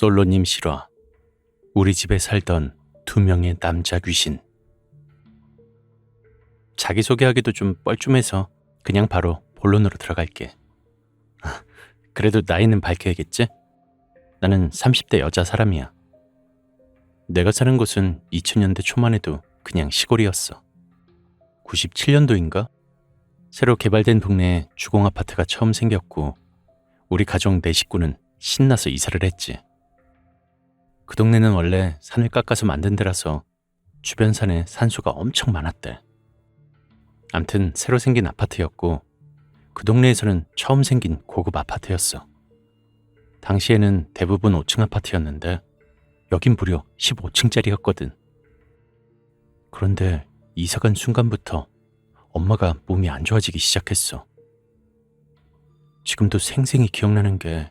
솔로님 실화. 우리 집에 살던 두 명의 남자 귀신. 자기소개하기도 좀 뻘쭘해서 그냥 바로 본론으로 들어갈게. 아, 그래도 나이는 밝혀야겠지? 나는 30대 여자 사람이야. 내가 사는 곳은 2000년대 초만 해도 그냥 시골이었어. 97년도인가? 새로 개발된 동네에 주공 아파트가 처음 생겼고 우리 가족 네 식구는 신나서 이사를 했지. 그 동네는 원래 산을 깎아서 만든 데라서 주변 산에 산수가 엄청 많았대. 암튼 새로 생긴 아파트였고 그 동네에서는 처음 생긴 고급 아파트였어. 당시에는 대부분 5층 아파트였는데 여긴 무려 15층짜리였거든. 그런데 이사간 순간부터 엄마가 몸이 안 좋아지기 시작했어. 지금도 생생히 기억나는 게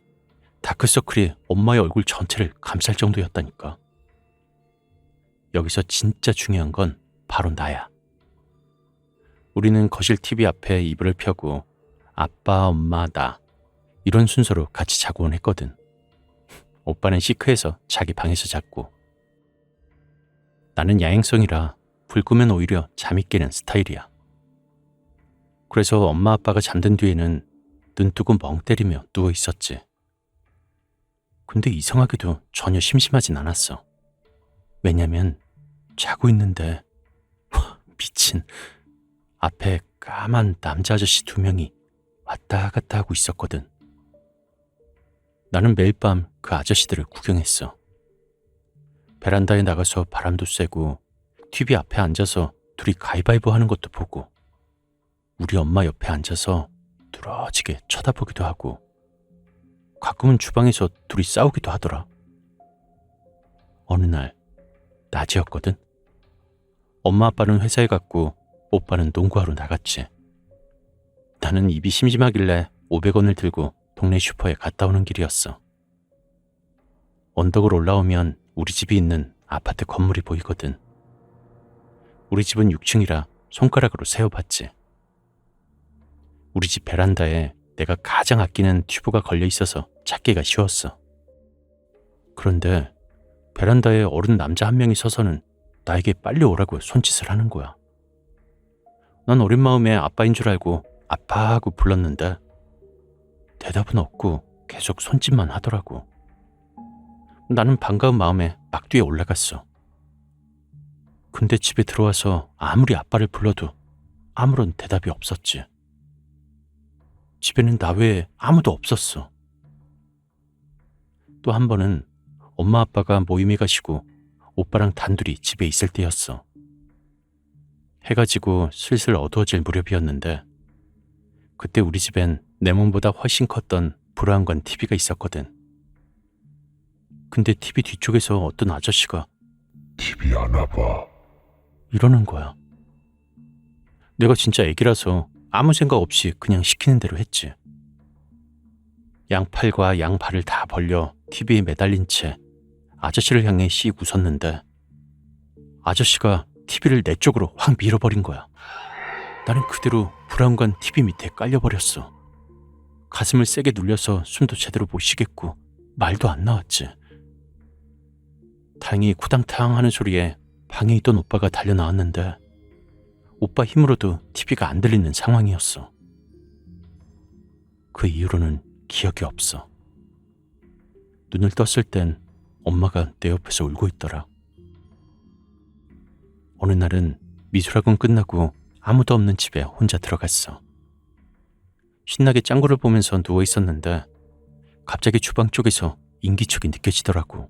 다크서클이 엄마의 얼굴 전체를 감쌀 정도였다니까. 여기서 진짜 중요한 건 바로 나야. 우리는 거실 TV 앞에 이불을 펴고 아빠, 엄마, 나 이런 순서로 같이 자고는 했거든. 오빠는 시크해서 자기 방에서 잤고 나는 야행성이라 불 끄면 오히려 잠이 깨는 스타일이야. 그래서 엄마 아빠가 잠든 뒤에는 눈 뜨고 멍 때리며 누워 있었지. 근데 이상하게도 전혀 심심하진 않았어. 왜냐면 자고 있는데 와, 미친 앞에 까만 남자 아저씨 두 명이 왔다 갔다 하고 있었거든. 나는 매일 밤 그 아저씨들을 구경했어. 베란다에 나가서 바람도 쐬고 TV 앞에 앉아서 둘이 가위바위보 하는 것도 보고 우리 엄마 옆에 앉아서 뚫어지게 쳐다보기도 하고 가끔은 주방에서 둘이 싸우기도 하더라. 어느 날 낮이었거든. 엄마 아빠는 회사에 갔고 오빠는 농구하러 나갔지. 나는 입이 심심하길래 500원을 들고 동네 슈퍼에 갔다 오는 길이었어. 언덕을 올라오면 우리 집이 있는 아파트 건물이 보이거든. 우리 집은 6층이라 손가락으로 세어봤지. 우리 집 베란다에 내가 가장 아끼는 튜브가 걸려 있어서 찾기가 쉬웠어. 그런데 베란다에 어른 남자 한 명이 서서는 나에게 빨리 오라고 손짓을 하는 거야. 난 어린 마음에 아빠인 줄 알고 아빠 하고 불렀는데 대답은 없고 계속 손짓만 하더라고. 나는 반가운 마음에 막 뛰어 올라갔어. 근데 집에 들어와서 아무리 아빠를 불러도 아무런 대답이 없었지. 집에는 나 외에 아무도 없었어. 또 한 번은 엄마 아빠가 모임에 가시고 오빠랑 단둘이 집에 있을 때였어. 해가 지고 슬슬 어두워질 무렵이었는데 그때 우리 집엔 내 몸보다 훨씬 컸던 브라운관 TV가 있었거든. 근데 TV 뒤쪽에서 어떤 아저씨가 TV 하나 봐. 이러는 거야. 내가 진짜 애기라서 아무 생각 없이 그냥 시키는 대로 했지. 양팔과 양발을 다 벌려 TV에 매달린 채 아저씨를 향해 씩 웃었는데 아저씨가 TV를 내 쪽으로 확 밀어버린 거야. 나는 그대로 브라운관 TV 밑에 깔려버렸어. 가슴을 세게 눌려서 숨도 제대로 못 쉬겠고 말도 안 나왔지. 다행히 쿠당탕 하는 소리에 방에 있던 오빠가 달려 나왔는데 오빠 힘으로도 TV가 안 들리는 상황이었어. 그 이후로는 기억이 없어. 눈을 떴을 땐 엄마가 내 옆에서 울고 있더라. 어느 날은 미술학원 끝나고 아무도 없는 집에 혼자 들어갔어. 신나게 짱구를 보면서 누워 있었는데 갑자기 주방 쪽에서 인기척이 느껴지더라고.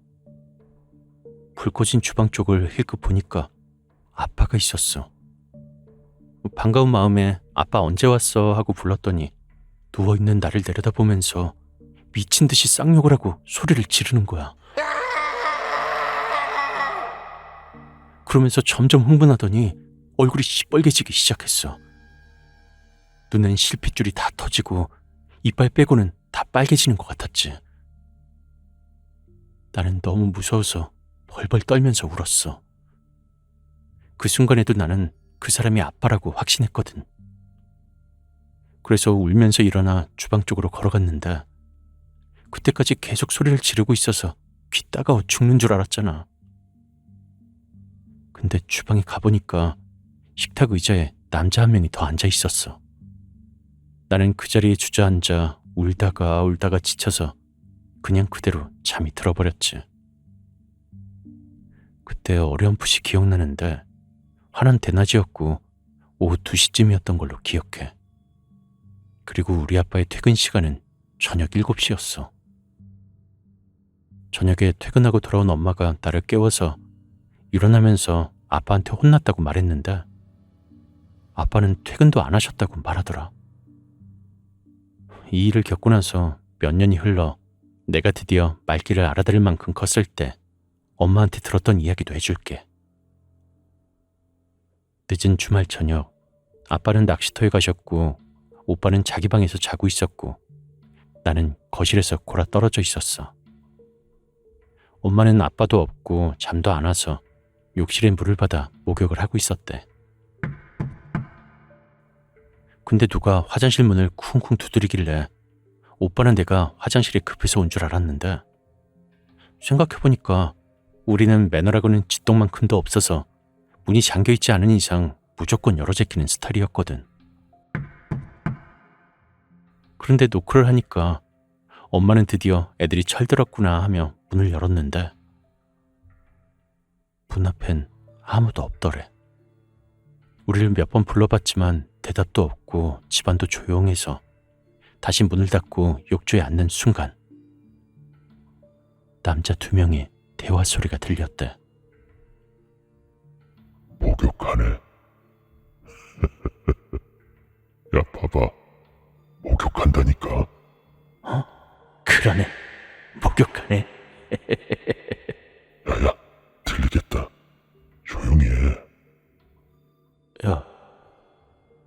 불 꺼진 주방 쪽을 힐끗 보니까 아빠가 있었어. 반가운 마음에 아빠 언제 왔어 하고 불렀더니 누워있는 나를 내려다보면서 미친 듯이 쌍욕을 하고 소리를 지르는 거야. 그러면서 점점 흥분하더니 얼굴이 시뻘개지기 시작했어. 눈엔 실핏줄이 다 터지고 이빨 빼고는 다 빨개지는 것 같았지. 나는 너무 무서워서 벌벌 떨면서 울었어. 그 순간에도 나는 그 사람이 아빠라고 확신했거든. 그래서 울면서 일어나 주방 쪽으로 걸어갔는데 그때까지 계속 소리를 지르고 있어서 귀 따가워 죽는 줄 알았잖아. 근데 주방에 가보니까 식탁 의자에 남자 한 명이 더 앉아 있었어. 나는 그 자리에 주저앉아 울다가 울다가 지쳐서 그냥 그대로 잠이 들어버렸지. 그때 어렴풋이 기억나는데 환한 대낮이었고 오후 2시쯤이었던 걸로 기억해. 그리고 우리 아빠의 퇴근 시간은 저녁 7시였어. 저녁에 퇴근하고 돌아온 엄마가 나를 깨워서 일어나면서 아빠한테 혼났다고 말했는데 아빠는 퇴근도 안 하셨다고 말하더라. 이 일을 겪고 나서 몇 년이 흘러 내가 드디어 말귀를 알아들을 만큼 컸을 때 엄마한테 들었던 이야기도 해줄게. 늦은 주말 저녁, 아빠는 낚시터에 가셨고, 오빠는 자기 방에서 자고 있었고, 나는 거실에서 골아 떨어져 있었어. 엄마는 아빠도 없고 잠도 안 와서 욕실에 물을 받아 목욕을 하고 있었대. 근데 누가 화장실 문을 쿵쿵 두드리길래 오빠는 내가 화장실에 급해서 온 줄 알았는데 생각해보니까 우리는 매너라고는 지똥만큼도 없어서 문이 잠겨 있지 않은 이상 무조건 열어 제끼는 스타일이었거든. 그런데 노크를 하니까 엄마는 드디어 애들이 철들었구나 하며 문을 열었는데 문 앞엔 아무도 없더래. 우리를 몇 번 불러봤지만 대답도 없고 집안도 조용해서 다시 문을 닫고 욕조에 앉는 순간 남자 두 명의 대화 소리가 들렸대. 목욕하네. 야, 봐봐. 목욕한다니까. 그러네. 목욕하네. 야야, 들리겠다. 조용히 해. 야,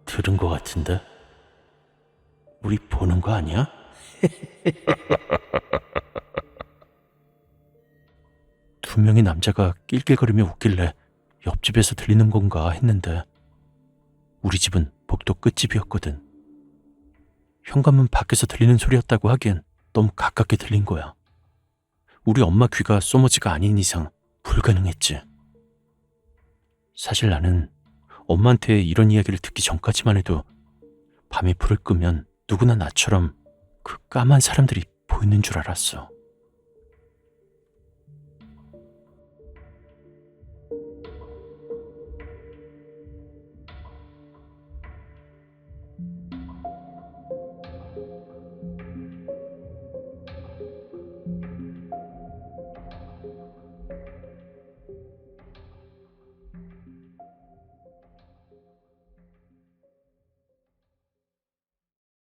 들은 것 같은데? 우리 보는 거 아니야? 두 명의 남자가 낄낄거리며 웃길래 옆집에서 들리는 건가 했는데 우리 집은 복도 끝집이었거든. 현관문 밖에서 들리는 소리였다고 하기엔 너무 가깝게 들린 거야. 우리 엄마 귀가 소머지가 아닌 이상 불가능했지. 사실 나는 엄마한테 이런 이야기를 듣기 전까지만 해도 밤에 불을 끄면 누구나 나처럼 그 까만 사람들이 보이는 줄 알았어.